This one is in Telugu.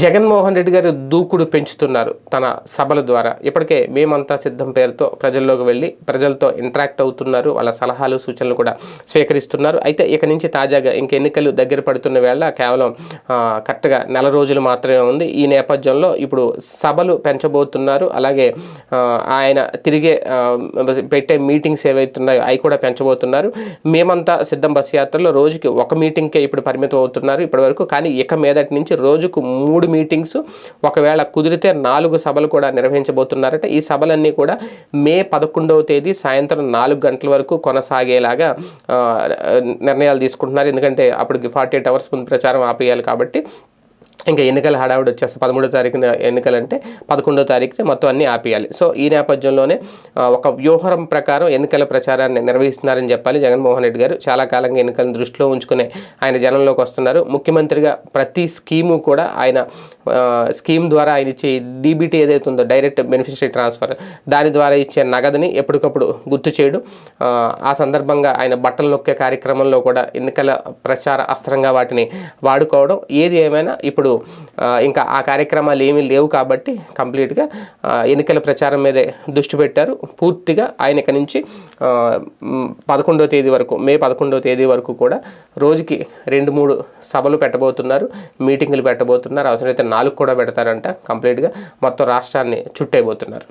జగన్మోహన్ రెడ్డి గారు దూకుడు పెంచుతున్నారు తన సభల ద్వారా. ఇప్పటికే మేమంతా సిద్ధం పేరుతో ప్రజల్లోకి వెళ్ళి ప్రజలతో ఇంటరాక్ట్ అవుతున్నారు. వాళ్ళ సలహాలు సూచనలు కూడా స్వీకరిస్తున్నారు. అయితే ఇక నుంచి తాజాగా ఇంక ఎన్నికలు దగ్గర పడుతున్న వేళ కేవలం కరెక్ట్గా నెల రోజులు మాత్రమే ఉంది. ఈ నేపథ్యంలో ఇప్పుడు సభలు పెంచబోతున్నారు. అలాగే ఆయన తిరిగే పెట్టే మీటింగ్స్ ఏవైతున్నాయో అవి కూడా పెంచబోతున్నారు. మేమంతా సిద్ధం బస్ యాత్రలో రోజుకి ఒక మీటింగ్కే ఇప్పుడు పరిమితం అవుతున్నారు ఇప్పటివరకు. కానీ ఇక మీదటి నుంచి రోజుకు మూడు మీటింగ్స్ ఒకవేళ కుదిరితే నాలుగు సభలు కూడా నిర్వహించబోతున్నారట. ఈ సభలన్నీ కూడా మే పదకొండవ తేదీ సాయంత్రం నాలుగు గంటల వరకు కొనసాగేలాగా నిర్ణయాలు తీసుకుంటున్నారు. ఎందుకంటే అప్పటికి ఫార్టీ ఎయిట్ అవర్స్ ముందు ప్రచారం ఆపేయాలి కాబట్టి ఇంకా ఎన్నికల హడావిడి వచ్చేస్తే పదమూడో తారీఖున ఎన్నికలంటే పదకొండో తారీఖున మొత్తం అన్నీ ఆపేయాలి. సో ఈ నేపథ్యంలోనే ఒక వ్యూహం ప్రకారం ఎన్నికల ప్రచారాన్ని నిర్వహిస్తున్నారని చెప్పాలి జగన్మోహన్ రెడ్డి గారు. చాలా కాలంగా ఎన్నికలను దృష్టిలో ఉంచుకునే ఆయన జనంలోకి వస్తున్నారు. ముఖ్యమంత్రిగా ప్రతి స్కీము కూడా ఆయన స్కీమ్ ద్వారా ఆయన ఇచ్చే డీబీటీ ఏదైతే ఉందో డైరెక్ట్ బెనిఫిషరీ ట్రాన్స్ఫర్ దాని ద్వారా ఇచ్చే నగదుని ఎప్పటికప్పుడు గుర్తు చేయడం ఆ, ఆ సందర్భంగా ఆయన బట్టలు నొక్కే కార్యక్రమంలో కూడా ఎన్నికల ప్రచార అస్త్రంగా వాటిని వాడుకోవడం ఏది ఏమైనా ఇప్పుడు ఇంకా ఆ కార్యక్రమాలు ఏమీ లేవు కాబట్టి కంప్లీట్గా ఎన్నికల ప్రచారం మీదే దృష్టి పెట్టారు. పూర్తిగా ఆయన ఇక నుంచి పదకొండవ తేదీ వరకు మే పదకొండవ తేదీ వరకు కూడా రోజుకి రెండు మూడు సభలు పెట్టబోతున్నారు మీటింగులు పెట్టబోతున్నారు. అవసరమైతే నాలుగు కూడా పెడతారంట. కంప్లీట్గా మొత్తం రాష్ట్రాన్ని చుట్టేయబోతున్నారు.